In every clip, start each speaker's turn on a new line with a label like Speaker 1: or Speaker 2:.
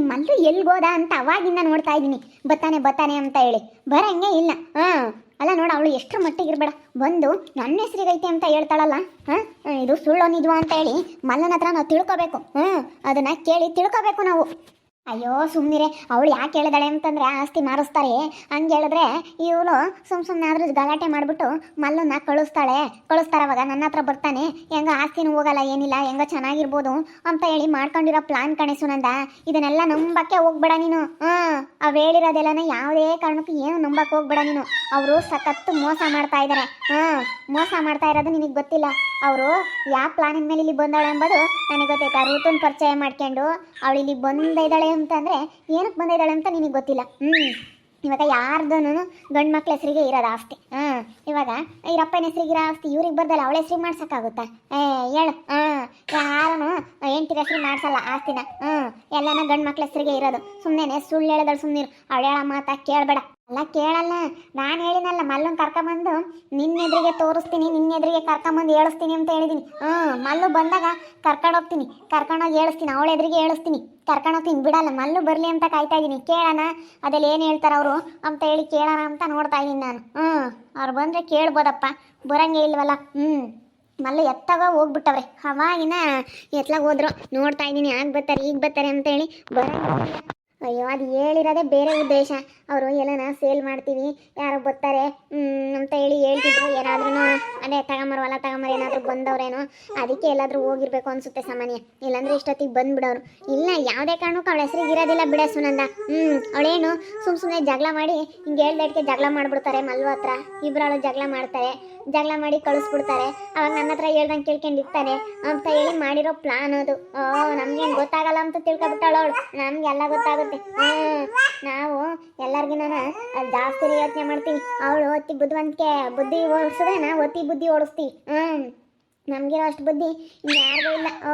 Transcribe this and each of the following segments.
Speaker 1: ನಿಮ್ಮ ಮಲ್ಲು ಎಲ್ಗೋದ ಅಂತ ಅವಾಗಿಂದ ನೋಡ್ತಾ ಇದ್ದೀನಿ. ಬತ್ತಾನೆ ಬತ್ತಾನೆ ಅಂತ ಹೇಳಿ. ಬರಂಗೆ ಇಲ್ಲ. ಹಾಂ, ಅಲ್ಲ ನೋಡ, ಅವಳು ಎಷ್ಟರ ಮಟ್ಟಿಗೆ ಇರಬೇಡ. ಬಂದು ನನ್ನ ಹೆಸರಿಗೈತೆ ಅಂತ ಹೇಳ್ತಾಳಲ್ಲ, ಹಾಂ, ಇದು ಸುಳ್ಳೋ ನಿಜವಾ ಅಂತ ಹೇಳಿ ಮಲ್ಲನ ಹತ್ರ ನಾವು ತಿಳ್ಕೊಬೇಕು. ಹ್ಞೂ ಅದನ್ನ ಕೇಳಿ ತಿಳ್ಕೊಬೇಕು ನಾವು. ಅಯ್ಯೋ ಸುಮ್ಮನಿರೆ ಅವಳು ಯಾಕೆ ಹೇಳಿದಾಳೆ ಅಂತಂದ್ರೆ ಆಸ್ತಿ ಮಾರಿಸ್ತಾರೆ. ಹಂಗೆ ಹೇಳಿದ್ರೆ ಇವಳು ಸುಮ್ ಸುಮ್ಮನೆ ಆದ್ರೂ ಗಲಾಟೆ ಮಾಡಿಬಿಟ್ಟು ಮಲ್ಲನ್ನ ಕಳಿಸ್ತಾಳೆ. ಕಳಿಸ್ತಾರೆ ಅವಾಗ ನನ್ನ ಹತ್ರ ಬರ್ತಾನೆ. ಹೆಂಗ ಆಸ್ತಿನೂ ಹೋಗಲ್ಲ, ಏನಿಲ್ಲ, ಹೆಂಗ ಚೆನ್ನಾಗಿರ್ಬೋದು ಅಂತ ಹೇಳಿ ಮಾಡ್ಕೊಂಡಿರೋ ಪ್ಲಾನ್ ಕಣೆ ಸುನಂದ. ಇದನ್ನೆಲ್ಲ ನಂಬಕ್ಕೆ ಹೋಗ್ಬೇಡ ನೀನು. ಹಾಂ, ಅವ್ ಹೇಳಿರೋದೆಲ್ಲನ ಯಾವುದೇ ಕಾರಣಕ್ಕೂ ಏನು ನಂಬಕ್ಕೆ ಹೋಗ್ಬೇಡ ನೀನು. ಅವರು ಸಖತ್ತು ಮೋಸ ಮಾಡ್ತಾ ಇದ್ದಾರೆ ಹಾಂ, ಮೋಸ ಮಾಡ್ತಾ ಇರೋದು ನಿನಗೆ ಗೊತ್ತಿಲ್ಲ. ಅವರು ಯಾವ ಪ್ಲಾನಿನ ಮೇಲೆ ಇಲ್ಲಿ ಬಂದಾಳೆ ಎಂಬುದು ನನಗೆ ಗೊತ್ತೈತೆ ರೂತನ್ ಪರಿಚಯ ಮಾಡ್ಕೊಂಡು ಅವಳು ಇಲ್ಲಿ ಬಂದಿದ್ದಾಳೆ ಅಂತಂದ್ರೆ ಏನಕ್ಕೆ ಬಂದಿದ್ದಾಳೆ ಅಂತ ನಿನಗೆ ಗೊತ್ತಿಲ್ಲ. ಹ್ಞೂ ಇವಾಗ ಯಾರ್ದು ಗಂಡು ಮಕ್ಳ ಹೆಸರಿಗೆ ಇರೋದು ಆಸ್ತಿ. ಹಾಂ, ಇವಾಗ ಇವರಪ್ಪನ ಹೆಸರಿಗಿರೋ ಆಸ್ತಿ ಇವ್ರಿಗೆ ಬರ್ದಲ್ಲ, ಅವಳ ಹೆಸರಿಗೆ ಮಾಡ್ಸೋಕ್ಕಾಗುತ್ತಾ? ಏ, ಹೇಳು. ಹಾಂ, ಯಾರನು ಹೆಂಡತಿ ಹೆಸರು ಮಾಡ್ಸಲ್ಲ ಆಸ್ತಿನ. ಹ್ಞೂ ಎಲ್ಲನ ಗಂಡು ಮಕ್ಳ ಹೆಸರಿಗೆ ಇರೋದು. ಸುಮ್ಮನೆ ಸುಳ್ಳು ಹೇಳಿದಳು ಸುಮ್ಮನಿರು ಅವಳು ಹೇಳೋ ಮಾತಾ ಕೇಳಬೇಡ. ಅಲ್ಲ ಕೇಳಲ್ಲ, ನಾನು ಹೇಳಿನಲ್ಲ ಮಲ್ಲನ್ ಕರ್ಕೊಂಬಂದು ನಿನ್ನ ಎದುರಿಗೆ ತೋರಿಸ್ತೀನಿ ನಿನ್ನ ಎದುರಿಗೆ ಕರ್ಕೊಂಬಂದು ಹೇಳಿಸ್ತೀನಿ ಅಂತ ಹೇಳಿದ್ದೀನಿ ಹ್ಞೂ ಮಲ್ಲು ಬಂದಾಗ ಕರ್ಕೊಂಡು ಹೋಗ್ತೀನಿ ಕರ್ಕೊಂಡೋಗಿ ಹೇಳಿಸ್ತೀನಿ ಅವಳ ಎದುರಿಗೆ ಹೇಳಿಸ್ತೀನಿ ಕರ್ಕೊಂಡು ಹೋಗ್ತೀನಿ. ಬಿಡಲ್ಲ, ಮಲ್ಲು ಬರಲಿ ಅಂತ ಕಾಯ್ತಾ ಇದ್ದೀನಿ ಕೇಳೋಣ ಅದೆಲ್ಲ ಏನು ಹೇಳ್ತಾರೆ ಅವರು ಅಂತ ಹೇಳಿ ಕೇಳೋಣ ಅಂತ ನೋಡ್ತಾ ಇದ್ದೀನಿ ನಾನು. ಹ್ಞೂ ಅವ್ರು ಬಂದರೆ ಕೇಳ್ಬೋದಪ್ಪ, ಬರಂಗೇ ಇಲ್ವಲ್ಲ. ಹ್ಞೂ ಮಲ್ಲು ಎತ್ತಾಗ ಹೋಗ್ಬಿಟ್ಟವ್ರೆ. ಅವಾಗಿನ ಎತ್ಲಾಗ ಹೋದ್ರು. ನೋಡ್ತಾ ಇದ್ದೀನಿ ಆಗ ಬರ್ತಾರೆ, ಈಗ ಬರ್ತಾರೆ ಅಂತ ಹೇಳಿ ಬರಂಗಿಲ್ಲ ಅಯ್ಯೋ, ಅದು ಹೇಳಿರೋದೇ ಬೇರೆ ಉದ್ದೇಶ. ಅವರು, ಎಲ್ಲನ ಸೇಲ್ ಮಾಡ್ತೀವಿ. ಯಾರೋ ಬರ್ತಾರೆ. ಅಂತ ಹೇಳಿ ಹೇಳ್ತಿದ್ರು. ಏನಾದ್ರೂ ಅದೇ ತಗೊಂಬರ್ವಲ್ಲ ತಗೊಂಬರ, ಏನಾದರೂ ಬಂದವ್ರೇನೋ. ಅದಕ್ಕೆ ಎಲ್ಲಾದರೂ ಹೋಗಿರ್ಬೇಕು ಅನ್ಸುತ್ತೆ ಸಾಮಾನ್ಯ. ಇಲ್ಲಾಂದ್ರೆ ಇಷ್ಟೊತ್ತಿಗೆ ಬಂದ್ಬಿಡೋರು. ಇಲ್ಲ, ಯಾವುದೇ ಕಾರಣಕ್ಕೂ ಅವಳ ಹೆಸರಿಗೆ ಇರೋದಿಲ್ಲ ಬಿಡ ಸುನಂದ. ಹ್ಞೂ ಅವಳೇನು, ಸುಮ್ ಸುಮ್ಮನೆ ಜಗಳ ಮಾಡಿ, ಹಿಂಗೆ ಹೇಳ್ದಕ್ಕೆ ಜಗಳ ಮಾಡ್ಬಿಡ್ತಾರೆ ಮಲ್ವ ಹತ್ರ. ಇಬ್ಬರಾಳು ಜಗಳ ಮಾಡ್ತಾರೆ. ಜಗಳ ಮಾಡಿ ಕಳಿಸ್ಬಿಡ್ತಾರೆ. ಅವಾಗ ನನ್ನ ಹತ್ರ ಹೇಳ್ದಂಗೆ ಕೇಳ್ಕೊಂಡಿರ್ತಾನೆ. ಅಂತ ಹೇಳಿ ಮಾಡಿರೋ ಪ್ಲಾನ್ ಅದು. ಓ, ನಮ್ಗೇನು ಗೊತ್ತಾಗಲ್ಲ ಅಂತ ತಿಳ್ಕೊಬಿಟ್ಟಾಳು ಅವಳು. ನಮ್ಗೆಲ್ಲ ಗೊತ್ತಾಗುತ್ತೆ. ಹ್ಮ್. ನಾವು ಎಲ್ಲರಿಗಿನ ಜಾಸ್ತಿ ಯೋಚನೆ ಮಾಡ್ತೀವಿ ಅವಳು ಒತ್ತಿ ಬುದ್ಧಿವಂತಿಕೆ ಬುದ್ಧಿ ಓಡಿಸಿದ್ರೆ ನಾವು ಒತ್ತಿ ಬುದ್ಧಿ ಓಡಿಸ್ತೀವಿ. ಹ್ಮ್. ನಮ್ಗಿರೋ ಅಷ್ಟು ಬುದ್ಧಿ ಯಾರಿಗೂ ಇಲ್ಲ. ಓ,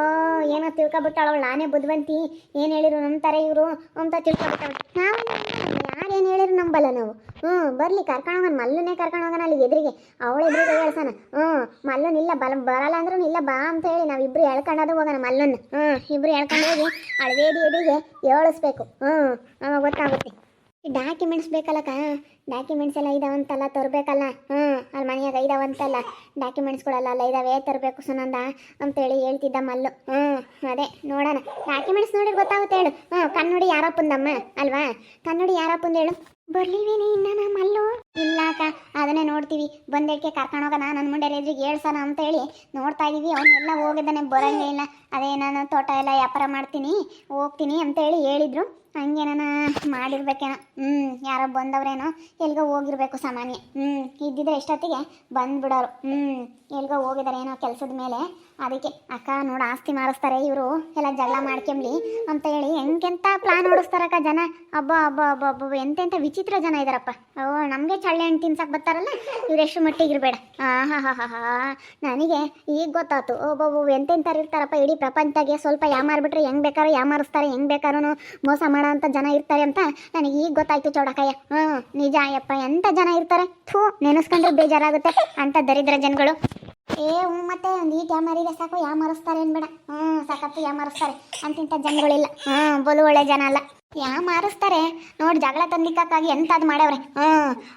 Speaker 1: ಏನೋ ತಿಳ್ಕೊಬಿಟ್ಟಾಳ ನಾನೇ ಬುದ್ಧಿವಂತಿ. ಏನು ಹೇಳಿರು ಥರ ಇವರು ಅಂತ ತಿಳ್ಕೊಬಿಟ್ಟಾಳು. ನಾವು ನಂಬಲ್ಲ ನಾವು. ಹ್ಞೂ ಬರಲಿ, ಕರ್ಕೊಂಡು ಹೋಗೋಣ ಮಲ್ಲನ್ನೇ ಕರ್ಕೊಂಡು ಹೋಗೋಣ ಅಲ್ಲಿ ಎದುರಿಗೆ. ಅವಳ ಎದುರಿಗೆ ಹೇಳ್ಸಾನ ಹ್ಞೂ ಮಲ್ಲನ್ ಇಲ್ಲ, ಬಲ, ಬರಲ್ಲ ಅಂದ್ರೂ ಇಲ್ಲ, ಬಾ ಅಂತ ಹೇಳಿ ನಾವಿಬ್ರು ಎಳ್ಕೊಂಡಾದ್ರೂ ಹೋಗೋಣ ಮಲ್ಲನ್ನ ಹ್ಞೂ ಇಬ್ರು ಎಳ್ಕೊಂಡು ಹೋಗಿ ಅಳವೇದಿ ಎದುರಿಗೆ ಏಳಿಸ್ಬೇಕು. ಹ್ಞೂ ನಮಗೆ ಗೊತ್ತಾಗುತ್ತೆ. ಡಾಕ್ಯುಮೆಂಟ್ಸ್ ಬೇಕಲ್ಲಕ್ಕ? ಡಾಕ್ಯುಮೆಂಟ್ಸ್ ಎಲ್ಲ ಇದಾವಂತಲ್ಲ, ತರಬೇಕಲ್ಲ? ಹ್ಞೂ ಅಲ್ಲಿ ಮನೆಯಾಗ ಇದಾವಂತಲ್ಲ ಡಾಕ್ಯುಮೆಂಟ್ಸ್ಗಳೆಲ್ಲ ಅಲ್ಲ, ಇದಾವೆ, ತರಬೇಕು ಸುನಂದ ಅಂತೇಳಿ ಹೇಳ್ತಿದ್ದ ಮಲ್ಲು. ಹ್ಞೂ, ಅದೇ, ನೋಡೋಣ. ಡಾಕ್ಯುಮೆಂಟ್ಸ್ ನೋಡಿ ಗೊತ್ತಾಗುತ್ತೆ ಹೇಳು. ಹ್ಞೂ, ಕನ್ನಡಿ ಯಾರಪ್ಪಂದಮ್ಮ, ಅಲ್ವಾ? ಕಣ್ಣುಡಿ ಯಾರಪ್ಪಂದು ಹೇಳು? ಬರ್ಲಿವೇನೆ ಇನ್ನ ಮಲ್ಲು? ಇಲ್ಲ ಅಕ್ಕ ಅದನ್ನೇ ನೋಡ್ತೀವಿ. ಬಂದೇಕೆ ಕರ್ಕೊಂಡು ಹೋಗೋಣ ನನ್ನ ಮುಂಡೆ ಎದುರಿಗೆ ಹೇಳ್ಸೋಣ ಅಂತ ಹೇಳಿ ನೋಡ್ತಾ ಇದ್ದೀವಿ ಅವನ್ನೆಲ್ಲ ಹೋಗಿದ್ದಾನೆ, ಬರಂಗೇ ಇಲ್ಲ. ಅದೇ, ನಾನು ತೋಟ ಎಲ್ಲ ವ್ಯಾಪಾರ ಮಾಡ್ತೀನಿ, ಹೋಗ್ತೀನಿ ಅಂತೇಳಿ ಹೇಳಿದ್ರು. ಹಂಗೆ ನಾನು ಮಾಡಿರ್ಬೇಕೇನೋ. ಹ್ಞೂ ಯಾರೋ ಬಂದವ್ರೇನೋ ಎಲ್ಗೋ ಹೋಗಿರ್ಬೇಕು ಸಾಮಾನ್ಯ. ಹ್ಞೂ ಇದ್ದಿದ್ರೆ ಎಷ್ಟೊತ್ತಿಗೆ ಬಂದ್ಬಿಡೋರು. ಹ್ಞೂ ಎಲ್ಗೋ ಹೋಗಿದಾರೇನೋ ಕೆಲಸದ ಮೇಲೆ. ಅದಕ್ಕೆ ಅಕ್ಕ ನೋಡು ಆಸ್ತಿ ಮಾರಿಸ್ತಾರೆ ಇವರು. ಎಲ್ಲ ಜಗಳ ಮಾಡ್ಕೊಂಬ್ಲಿ ಅಂತ ಹೇಳಿ ಹೆಂಗೆಂತ ಪ್ಲಾನ್ ಓಡಿಸ್ತಾರಕ್ಕ ಜನ? ಅಬ್ಬ ಅಬ್ಬ ಅಬ್ಬ ಅಬ್ಬ ಎಂತೆಂಥ ವಿಚಿತ್ರ ಜನ ಇದಾರಪ್ಪ. ಓ, ನಮಗೆ ಚಳ್ಳೆ ಹಣ್ಣು ತಿನ್ಸಕ್ಕೆ ಬರ್ತಾರಲ್ಲ? ಇವ್ರು ಎಷ್ಟು ಮಟ್ಟಿಗೆ ಇರಬೇಡ. ಹಾಂ ಹಾಂ ಹಾಂ ನನಗೆ ಈಗ ಗೊತ್ತಾಯ್ತು. ಒಬ್ಬೊಬ್ಬ ಎಂತೆಂಥವ್ರು ಇರ್ತಾರಪ್ಪ. ಇಡೀ ಪ್ರಪಂಚಕ್ಕೆ ಸ್ವಲ್ಪ ಯಾಮಾರ್ಬಿಟ್ರೆ ಹೆಂಗೆ ಬೇಕಾದ್ರೂ ಯಾಮಾರಿಸ್ತಾರೆ ಹೆಂಗೆ ಬೇಕಾದ್ರೂ ಮೋಸ ಮಾಡೋ ಅಂಥ ಜನ ಇರ್ತಾರೆ ಅಂತ ನನಗೆ ಈಗ ಗೊತ್ತಾಯ್ತು ಚೌಡಕಯ್ಯ ಹ್ಞೂ ನಿಜ ಅಯ್ಯಪ್ಪ ಎಂಥ ಜನ ಇರ್ತಾರೆ? ಥೂ, ನೆನೆಸ್ಕೊಂಡ್ರೆ ಬೇಜಾರಾಗುತ್ತೆ ಅಂಥ ದರಿದ್ರ ಜನಗಳು. ಏ ಹ್ಞೂ ಮತ್ತೆ ಈಟ್ ಯಾಮಾರಿದೆ ಸಾಕು ಯಾಮಾರಿಸ್ತಾರೆ ಅನ್ಬೇಡ ಹ್ಞೂ ಸಾಕತ್ತು ಯಾಮಾರಿಸ್ತಾರೆ ಅಂತಿಂಥ ಜನಗಳಿಲ್ಲ. ಹ್ಞೂ ಬಲು ಒಳ್ಳೆ ಜನ ಅಲ್ಲ. ಯಾ ಮಾರಿಸ್ತಾರೆ? ನೋಡಿ ಜಗಳ ತಂದಿಕ್ಕಾಗಿ ಎಂಥದ್ದು ಮಾಡವ್ರೆ. ಹ್ಞೂ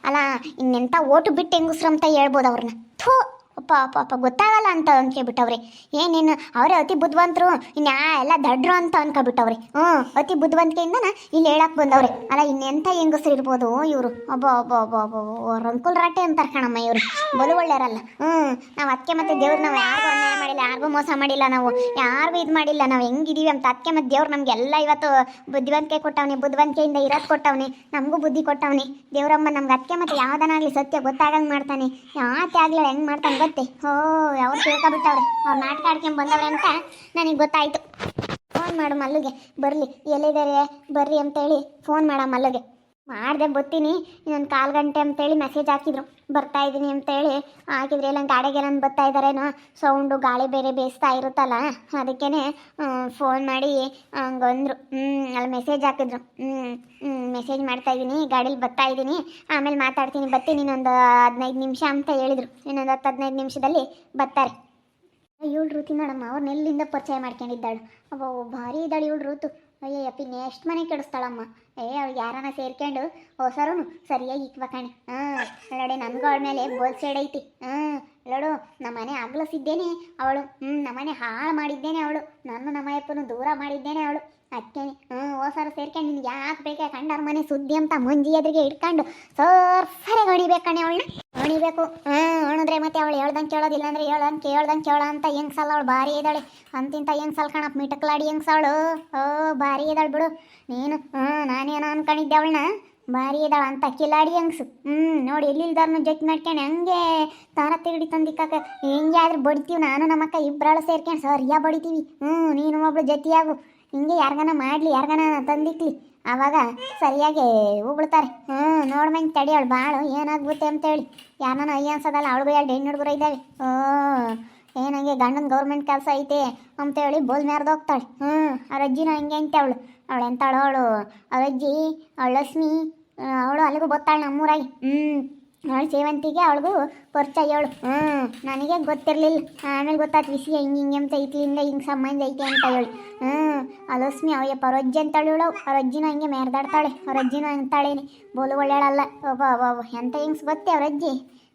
Speaker 1: ಅಲ್ಲ ಇನ್ನೆಂಥ ಓಟು ಬಿಟ್ಟು ಹೆಂಗಸ್ರು ಅಂತ ಹೇಳ್ಬೋದು ಅವ್ರನ್ನ ಥೂ! ಅಪ್ಪ ಅಪ್ಪ ಅಪ್ಪ, ಗೊತ್ತಾಗಲ್ಲ ಅಂತ ಅನ್ಕೊಬಿಟ್ಟವ್ರೆ ಏನೇನು ಅವರೇ ಅತಿ ಬುದ್ಧಿವಂತರು, ಇನ್ಯಾ ಎಲ್ಲ ದಡ್ರು ಅಂತ ಅನ್ಕೊಬಿಟ್ಟವ್ರಿ ಹ್ಞೂ, ಅತಿ ಬುದ್ಧಿವಂತಿಕೆಯಿಂದನ ಇಲ್ಲಿ ಹೇಳಕ್ ಬಂದವ್ರಿ. ಅಲ್ಲ, ಇನ್ನೆಂಥ ಹೆಂಗಸ್ರು ಇರ್ಬೋದು ಇವರು. ಒಬ್ಬ ಒಬ್ಬ ಒಬ್ಬ ಒಬ್ಬ ರಂಕುಲ್ ರಾಟೆ ಅಂತ ಕಣಮ್ಮ ಇವರು. ಬಲು ಒಳ್ಳೆಯರಲ್ಲ. ಹ್ಞೂ, ನಾವು ಅದಕ್ಕೆ ಮತ್ತೆ ದೇವ್ರು ನಾವು ಯಾರಿಗೂ ಅನ್ಯಾಯ ಮಾಡಿಲ್ಲ, ಯಾರಿಗೂ ಮೋಸ ಮಾಡಿಲ್ಲ ನಾವು. ಯಾರಿಗೂ ಇದು ಮಾಡಿಲ್ಲ, ನಾವು ಹೆಂಗಿದೀವಿ ಅಂತ. ಅದಕ್ಕೆ ಮತ್ತೆ ದೇವ್ರು ನಮಗೆಲ್ಲ ಇವತ್ತು ಬುದ್ಧಿವಂತಿಕೆ ಕೊಟ್ಟವನಿ, ಬುದ್ಧಿವಂತಿಕೆಯಿಂದ ಇರೋದು ಕೊಟ್ಟವನಿ, ನಮಗೂ ಬುದ್ಧಿ ಕೊಟ್ಟವನಿ. ದೇವ್ರಮ್ಮ ನಮ್ಗೆ ಅದಕ್ಕೆ ಮತ್ತೆ ಯಾವ್ದನಾಗಲಿ ಸತ್ಯ ಗೊತ್ತಾಗಂಗೆ ಮಾಡ್ತಾನೆ. ಯಾಕೆ ಆಗಲಿಲ್ಲ, ಹೆಂಗೆ ಮಾಡ್ತಾನೆ ಗೊತ್ತೇ ಓ ಅವ್ರು ತಿಳ್ಕೊಬಿಟ್ಟವ್ರೆ. ಅವ್ರು ನಾಟಕ ಆಡ್ಕೊಂಡು ಬಂದವ್ರೆ ಅಂತ ನನಗೆ ಗೊತ್ತಾಯ್ತು. ಫೋನ್ ಮಾಡು ಮಲ್ಲಿಗೆ. ಬರಲಿ. ಎಲ್ಲಿದ್ದಾರೆ ಬರ್ರಿ ಅಂತೇಳಿ ಫೋನ್ ಮಾಡ ಮಲ್ಲಿಗೆ. ಮಾಡಿದೆ ಬತ್ತೀನಿ. ಇನ್ನೊಂದು ಕಾಲು ಗಂಟೆ ಅಂತೇಳಿ ಮೆಸೇಜ್ ಹಾಕಿದ್ರು. ಬರ್ತಾ ಇದ್ದೀನಿ ಅಂತೇಳಿ. ಹಾಕಿದ್ರೆ ಎಲ್ಲ ಗಾಡಿಗೆ ನಾನು ಬರ್ತಾ ಇದ್ದಾರೇನೋ ಸೌಂಡು ಗಾಳಿ ಬೇರೆ ಬೇಯಿಸ್ತಾ ಇರುತ್ತಲ್ಲ? ಅದಕ್ಕೇ ಫೋನ್ ಮಾಡಿ ಹಂಗಂದ್ರು ಅಲ್ಲಿ ಮೆಸೇಜ್ ಹಾಕಿದ್ರು. ಮೆಸೇಜ್ ಮಾಡ್ತಾ ಇದ್ದೀನಿ ಗಾಡೀಲಿ ಬರ್ತಾ ಇದ್ದೀನಿ ಆಮೇಲೆ ಮಾತಾಡ್ತೀನಿ ಬರ್ತೀನಿ ಇನ್ನೊಂದು ಹದಿನೈದು ನಿಮಿಷ ಅಂತ ಹೇಳಿದ್ರು. ಇನ್ನೊಂದು ಹತ್ತು ಹದಿನೈದು ನಿಮಿಷದಲ್ಲಿ ಬರ್ತಾರೆ. ಇವಳು ಋತಿ ನೋಡಮ್ಮ ಅವ್ರನ್ನ ಎಲ್ಲಿಂದ ಪರಿಚಯ ಮಾಡ್ಕೊಂಡಿದ್ದಾಳು. ಅವ ಭಾರಿ ಇದ್ದಾಳು ಇವಳು ಋತು. ಅಯ್ಯಯ್ಯಪ್ಪ ನೆಕ್ಸ್ಟ್ ಮನೆ ಕೆಡಿಸ್ತಾಳಮ್ಮ. ಏ, ಅವ್ಳು ಯಾರನ್ನ ಸೇರ್ಕೊಂಡು ಹೊಸರು ಸರಿಯಾಗಿ ಇಕ್ಬೇಕಣೆ ಹಾಂ ನೋಡಿ ನನ್ಗೂ ಅವಳ ಮೇಲೆ ಬೋಲ್ಸೇಡ್ ಐತಿ. ಹಾಂ ನೋಡು ನಮ್ಮನೆ ಅಗ್ಲಸಿದ್ದೇನೆ ಅವಳು. ಹ್ಞೂ ನಮ್ಮನೆ ಹಾಳು ಮಾಡಿದ್ದೇನೆ ಅವಳು. ನನ್ನ ನಮ್ಮಯ್ಯಪ್ಪನು ದೂರ ಮಾಡಿದ್ದೇನೆ ಅವಳು. ಹ್ಞೂ ಹೋಸರ ಸೇರ್ಕೊಂಡು ನಿನ್ಗೆ ಯಾಕೆ ಬೇಕೆ ಕಂಡಾರ ಮನೆ ಸುದ್ದಿ ಅಂತ ಮುಂಜಿ ಎದುರಿಗೆ ಇಟ್ಕೊಂಡು ಹೊಣಿಬೇಕು ಅಣೆ ಅವಳನ್ನ. ಹೊಣಿಬೇಕು ಹ್ಞೂ ಹೊಣಿದ್ರೆ ಮತ್ತೆ ಅವಳು ಹೇಳ್ದಂಗೆ ಕೇಳೋದಿಲ್ಲ ಅಂದರೆ ಹೇಳ್ದಂಗೆ ಕೇಳ್ದಂಗೆ ಕೇಳೋ ಅಂತ ಹೆಂಗ್ಸಲ್ಲ ಅವಳು? ಭಾರಿ ಇದ್ದಾಳೆ. ಅಂತಿಂತ ಹೆಂಗ್ಸಲ್ ಕಣಪ್ಪ? ಮಿಟಕ್ಲಾಡಿ ಹೆಂಗ್ಸವಳು ಓ, ಭಾರಿ ಇದ್ದಾಳೆ ಬಿಡು. ನೀನು ಹ್ಞೂ ನಾನೇನೋ ಅನ್ಕೊಂಡಿದ್ದೆ ಅವಳನ್ನ. ಭಾರಿ ಇದ್ದಾಳ ಅಂತ ಕಿಲಾಡಿ ಹೆಂಗ್ಸು. ಹ್ಞೂ ನೋಡಿ ಎಲ್ಲಿಲ್ದಾರನು ಜೊತೆ ಮಾಡ್ಕೊಂಡು ಹಂಗೆ ತಾರ ತಿರುಗಿ ತಂದಿಕ್ಕಾಕ ಹೆಂಗೆ ಆದ್ರೆ ಬಡಿತೀವಿ, ನಾನು ನಮ್ಮಕ್ಕ ಇಬ್ಬರಾಳು ಸೇರ್ಕೊಂಡು ಸರಿಯಾಗಿ ಬಡಿತೀವಿ. ಹ್ಞೂ ನೀನು ಒಬ್ಳು ಜೊತೆಯಾಗು. ಹಿಂಗೆ ಯಾರಿಗಾನ ಮಾಡಲಿ, ಯಾರಿಗಾನ ತಂದಿಕ್ಲಿ. ಆವಾಗ ಸರಿಯಾಗಿ ಉಗುಳ್ತಾರೆ. ಹ್ಞೂ ನೋಡ್ಮಂಗೆ ತಡಿಯೋಳು ಬಾಳು, ಏನಾಗ್ಬಿಟ್ಟೆ ಅಂತೇಳಿ. ಯಾರನ್ನ ಅಯ್ಯ ಅನ್ಸೋದಲ್ಲ, ಅವಳಿಗೂ ಎರಡು ಹೆಣ್ಣು ಹುಡುಗರು ಇದ್ದಾವೆ. ಓ ಏನಂಗೆ ಗಂಡನ ಗೌರ್ಮೆಂಟ್ ಕೆಲಸ ಐತೆ ಅಂತೇಳಿ ಬೋಲ್ ಮ್ಯಾರ್ದು ಹೋಗ್ತಾಳೆ. ಹ್ಞೂ, ಅವ್ರ ಅಜ್ಜಿನೂ ಹಂಗೆ ಅಂತ ಅವಳು. ಅವಳು ಎಂತಾಳು ಅವಳು ಅವ್ರ ಅಜ್ಜಿ, ಅವಳು ಲಕ್ಷ್ಮಿ ಅವಳು ಅಲ್ಲಿಗೂ ಗೊತ್ತಾಳೆ ನಮ್ಮೂರಾಗಿ. ಹ್ಞೂ. ಅವಳು ಸೇವಂತಿಗೆ, ಅವಳಿಗೂ ಪರಿಚಯ ಅವಳು ಹ್ಞೂ ನನಗೆ ಗೊತ್ತಿರಲಿಲ್ಲ. ಆಮೇಲೆ ಗೊತ್ತಾಯ್ತು, ವಿಷಯ ಹಿಂಗೆ ಹಿಂಗೆ ಅಂತ ಐತಿಲಿಂದ ಹಿಂಗೆ ಸಂಬಂಧ ಐತೆ ಅಂತ ಹೇಳಿ. ಹ್ಞೂ ಲಕ್ಷ್ಮಿ ಅವಯ್ಯಪ್ಪ ಅವ್ರ ಅಜ್ಜಿ ಅಂತಾಳು ಇವಳು ಅವ್ರ ಅಜ್ಜಿನೂ ಹಂಗೆ ಮೇರ್ದಾಡ್ತಾಳೆ ಅವ್ರ ಅಜ್ಜಿನೂ ಅಂತಾಳೇನಿ. ಬೋಲು ಒಳ್ಳೆಯಳಲ್ಲ. ಒಬ್ಬ ಒಬ್ಬ ಎಂತ ಹಿಂಗ್ಸ್ ಗೊತ್ತೇ ಅವ್ರ ಅಜ್ಜಿ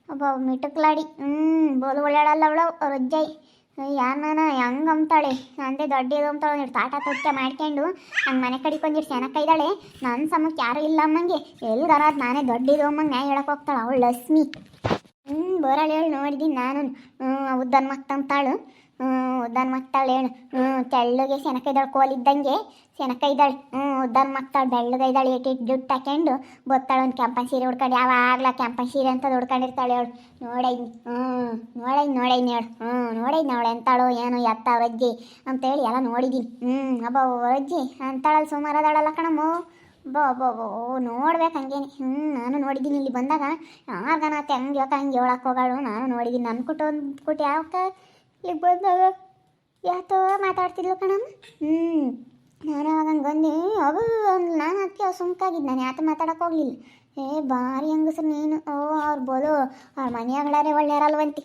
Speaker 1: ಒಬ್ಬ ಮಿಟುಕ್ಲಾಡಿ. ಹ್ಞೂ ಬೋಲು ಒಳ್ಳೆಯಳಲ್ಲ ಅವಳು ಅಜ್ಜಿ ಯಾರನ್ನ ಹೆಂಗೆ ಅಂತಾಳೆ ಅಂದೆ ದೊಡ್ಡದು ಅಂತಾಳೆ ಒಂದಿಟ್ಟು ತಾಟ ತುಟ್ಟ ಮಾಡ್ಕೊಂಡು ನನ್ನ ಮನೆ ಕಡೆಗೆ ಒಂದಿಟ್ಟು ಸೆನಕ ಇದ್ದಾಳೆ? ನನ್ನ ಸಮಕ್ಕೆ ಯಾರು ಇಲ್ಲ ಅಮ್ಮಂಗೆ. ಎಲ್ಗಾರ ಅದ್ ನಾನೇ ದೊಡ್ಡದು ಅಮ್ಮಂಗೆ ನ್ಯಾಯ ಹೇಳಕ್ಕೆ ಹೋಗ್ತಾಳೆ. ಅವಳು ಲಕ್ಷ್ಮಿ. ಹ್ಞೂ ಬರಳು ಹೇಳಿ ನೋಡಿದ್ದೀನಿ ನಾನು ಉದ್ದನ್ ಹ್ಞೂ ಉದ್ದನ್ ಮಾಡ್ತಾಳೆ ಹೇಳು. ಹ್ಞೂ ತೆಳ್ಳಗೆ ಸೆನಕ ಇದ್ದಾಳೆ ಕೋಲಿದ್ದಂಗೆ ಸೆನಕ ಇದ್ದಾಳೆ ಹ್ಞೂ ಉದ್ದನ್ ಮಕ್ತಾಳು ಬೆಳ್ಳಗೆ ಇದ್ದಾಳೆ ಏಟ್ ಇಟ್ಟು ಜುಟ್ಟು ಹಾಕೊಂಡು ಬೊತ್ತಾಳೆ ಒಂದು ಕೆಂಪನ್ ಸೀರೆ ಉಡ್ಕೊಂಡು. ಯಾವಾಗಲ ಕೆಂಪನ್ ಸೀರೆ ಅಂತ ಉಡ್ಕೊಂಡಿರ್ತಾಳೆ ಅವಳು. ನೋಡೈನಿ ಹ್ಞೂ ನೋಡೈನಿ ನೋಡೈನಿ ಹೇಳು. ಹ್ಞೂ ನೋಡೈನಿ ಅವಳು ಎಂತಾಳು ಏನು ಎತ್ತ ಅವ್ರಜ್ಜಿ ಅಂತೇಳಿ ಎಲ್ಲ ನೋಡಿದ್ದೀನಿ ಹ್ಞೂ ಅಬ್ಬ ಅಜ್ಜಿ ಅಂತಾಳಲ್ಲಿ ಸುಮಾರು ಅದಾಳಲ್ಲ ಕಣಮ್ಮ. ಬೋ ಬೋ ಬೋ ನೋಡ್ಬೇಕು ಹಂಗೇನೆ. ಹ್ಞೂ ನಾನು ನೋಡಿದ್ದೀನಿ ಇಲ್ಲಿ ಬಂದಾಗ. ಯಾರ್ಗನಾತೆ ಹಂಗೆ ಇವತ್ತು ಹಂಗೆ ಹೇಳಕ್ಕೆ ಹೋಗಾಳು. ನಾನು ನೋಡಿದ್ದೀನಿ ನನ್ನ ಕುಟುಂಬ ಕುಟಿ ಯಾವಕ್ಕ ಇಲ್ಲಿಗೆ ಬಂದಾಗ ಯಾತೋ ಮಾತಾಡ್ತಿದ್ಲು ಕಣಮ್ಮ. ಹ್ಞೂ ನಾನು ಅವಾಗ ಹಂಗೆ ಬಂದು. ಅದು ನಾನು ಅದಕ್ಕೆ ಸುಮ್ಕಾಗಿದ್ದು. ನಾನು ಯಾತ ಮಾತಾಡಕ್ಕೆ ಹೋಗ್ಲಿಲ್ಲ. ಏ, ಭಾರಿ ಹೆಂಗಸ್ರು ನೀನು. ಓ, ಅವ್ರು ಬೋಲು, ಅವ್ರ ಮನೆಯಾಗಳಾರೆ ಒಳ್ಳೆಯರಲ್ವಂತಿ.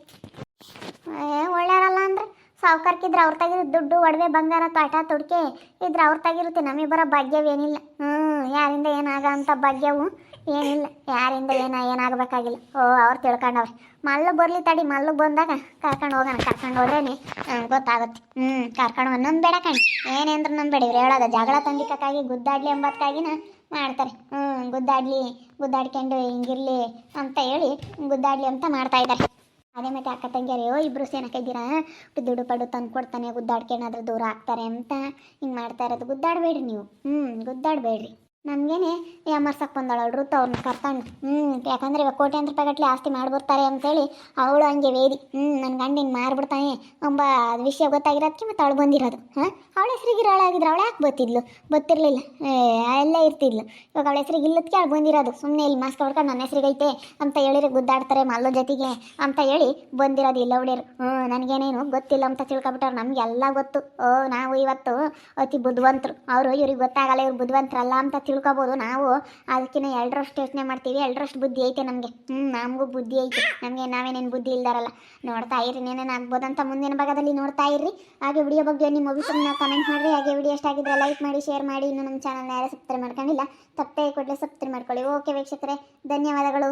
Speaker 1: ಏ, ಒಳ್ಳೆಯರಲ್ಲ ಅಂದ್ರೆ ಸಾವುಕಾರ್ಕಿದ್ರೆ ಅವ್ರ ತಾಗಿರೋ ದುಡ್ಡು, ಒಡವೆ, ಬಂಗಾರ, ತಾಟ, ತೊಡಕೆ ಇದ್ರೆ ಅವ್ರ ತಾಗಿರುತ್ತೆ. ನಮಗೆ ಬರೋ ಭಾಗ್ಯವೇನಿಲ್ಲ. ಹ್ಞೂ ಯಾರಿಂದ ಏನಾಗ ಅಂತ ಭಾಗ್ಯವು. ಏನಿಲ್ಲ, ಯಾರಿಂದ ಏನ, ಏನಾಗಬೇಕಾಗಿಲ್ಲ. ಓ, ಅವ್ರು ತಿಳ್ಕೊಂಡವ್ರೆ. ಮಲ್ಲು ಬರಲಿ ತಡಿ, ಮಲ್ಲು ಬಂದಾಗ ಕರ್ಕೊಂಡು ಹೋಗೋಣ, ಕರ್ಕೊಂಡು ಹೋದ್ರೇನೆ ಗೊತ್ತಾಗುತ್ತೆ. ಹ್ಞೂ ಕರ್ಕೊಂಡು ಒಂದೊಂದು ಬೇಡ ಕಣ್. ಏನೇಂದ್ರೆ ನಂಬೇಡಿ ಇವ್ರು ಹೇಳೋದ. ಜಗಳ ತಂದಿಕ್ಕಾಗಿ ಗುದ್ದಾಡ್ಲಿ ಎಂಬತ್ಕಾಗಿನ ಮಾಡ್ತಾರೆ. ಹ್ಞೂ ಗುದ್ದಾಡ್ಲಿ, ಗುದ್ದಾಡ್ಕೊಂಡು ಹಿಂಗಿರ್ಲಿ ಅಂತ ಹೇಳಿ ಗುದ್ದಾಡ್ಲಿ ಅಂತ ಮಾಡ್ತಾ ಇದ್ದಾರೆ. ಅದೇ ಮತ್ತೆ ಅಕ್ಕ ಓ, ಇಬ್ರು ಸೇನಕ್ಕಿದ್ದೀರಾ ದುಡ್ಡು ಪಡು ತಂದು ಕೊಡ್ತಾನೆ ಗುದ್ದಾಡ್ಕೊಂಡಾದ್ರೆ ದೂರ ಆಗ್ತಾರೆ ಅಂತ ಹಿಂಗೆ ಮಾಡ್ತಾ ಇರೋದು. ಗುದ್ದಾಡಬೇಡ್ರಿ ನೀವು. ಹ್ಞೂ ಗುದ್ದಾಡಬೇಡ್ರಿ. ನಮಗೇನೆ ಅಮರ್ಸಕ್ಕೆ ಬಂದಾಳು ಅವ್ರನ್ನ ಕರ್ಕೊಂಡು ಹ್ಞೂ ಯಾಕಂದ್ರೆ ಇವಾಗ ಕೋಟ್ಯಾಂತರ ರೂಪಾಯಿಗಟ್ಲೆ ಆಸ್ತಿ ಮಾಡ್ಬಿಡ್ತಾರೆ ಅಂತೇಳಿ ಅವಳು ಹಂಗೆ ವೇದಿ. ಹ್ಞೂ ನನ್ನ ಗಂಡ ಹಿಂಗೆ ಮಾರ್ಬಿಡ್ತಾನೆ ಎಂಬ ವಿಷಯ ಗೊತ್ತಾಗಿರೋದಕ್ಕೆ ಮತ್ತೆ ಅವಳು ಬಂದಿರೋದು. ಹಾಂ? ಅವಳ ಹೆಸರಿಗೆ ಆಗಿದ್ರೆ ಅವಳು ಯಾಕೆ ಬತ್ತಿದ್ಲು? ಗೊತ್ತಿರಲಿಲ್ಲ. ಎಲ್ಲ ಇರ್ತಿದ್ಲು. ಇವಾಗ ಅವಳ ಹೆಸರಿಗೆ ಇಲ್ಲದಕ್ಕೆ ಅವಳು ಬಂದಿರೋದು. ಸುಮ್ಮನೆ ಇಲ್ಲಿ ಮಾಸ್ಕ್ ಹೊಡ್ಕೊಂಡು ನನ್ನ ಹೆಸರಿಗೈತೆ ಅಂತ ಹೇಳಿದ್ರೆ ಗುದ್ದಾಡ್ತಾರೆ ಮಲ್ಲೋ ಜೊತೆಗೆ ಅಂತ ಹೇಳಿ ಬಂದಿರೋದು ಇಲ್ಲ ಹುಡಿಯರು ಹ್ಞೂ ನನಗೇನೇನು ಗೊತ್ತಿಲ್ಲ ಅಂತ ತಿಳ್ಕೊಬಿಟ್ಟವ್ರು ನಮಗೆಲ್ಲ ಗೊತ್ತು. ಓ, ನಾವು ಇವತ್ತು ಅತಿ ಬುದ್ಧಿವಂತರು ಅವರು ಇವ್ರಿಗೆ ಗೊತ್ತಾಗಲ್ಲ, ಇವ್ರು ಬುದ್ಧಿವಂತರಲ್ಲ ಅಂತ ತಿಳ್ಕೊಬೋದು. ನಾವು ಅದಕ್ಕಿಂತ ಎರಡರಷ್ಟು ಯೋಚನೆ ಮಾಡ್ತೀವಿ ಎರಡರಷ್ಟು ಬುದ್ಧಿ ಐತೆ ನಮಗೆ. ಹ್ಞೂ ನಮಗೂ ಬುದ್ಧಿ ಐತೆ. ನಮಗೆ ನಾವೇನೇನು ಬುದ್ಧಿ ಇಲ್ದಾರಲ್ಲ. ನೋಡ್ತಾ ಇರಿ ಏನೇನು ಅಂತ ಮುಂದಿನ ಭಾಗದಲ್ಲಿ ನೋಡ್ತಾ ಇರ್ರಿ. ಹಾಗೆ ವಿಡಿಯೋ ಬಗ್ಗೆ ನಿಮ್ಮ ಅಭಿಪ್ರಾಯನ ಕಮೆಂಟ್ ಮಾಡಿರಿ. ಹಾಗೆ ವಿಡಿಯೋ ಎಷ್ಟಾಗಿದ್ರೆ ಲೈಕ್ ಮಾಡಿ ಶೇರ್ ಮಾಡಿ. ಇನ್ನು ನಮ್ಮ ಚಾನಲ್ನ ಯಾರು ಸಬ್ಸ್ಕ್ರೈಬ್ ಮಾಡ್ಕೊಂಡಿಲ್ಲ, ತಪ್ಪೇ ಕೊಡಲೇ ಸಬ್ಸ್ಕ್ರೈಬ್ ಮಾಡ್ಕೊಳ್ಳಿ. ಓಕೆ ವೀಕ್ಷಕರೇ, ಧನ್ಯವಾದಗಳು.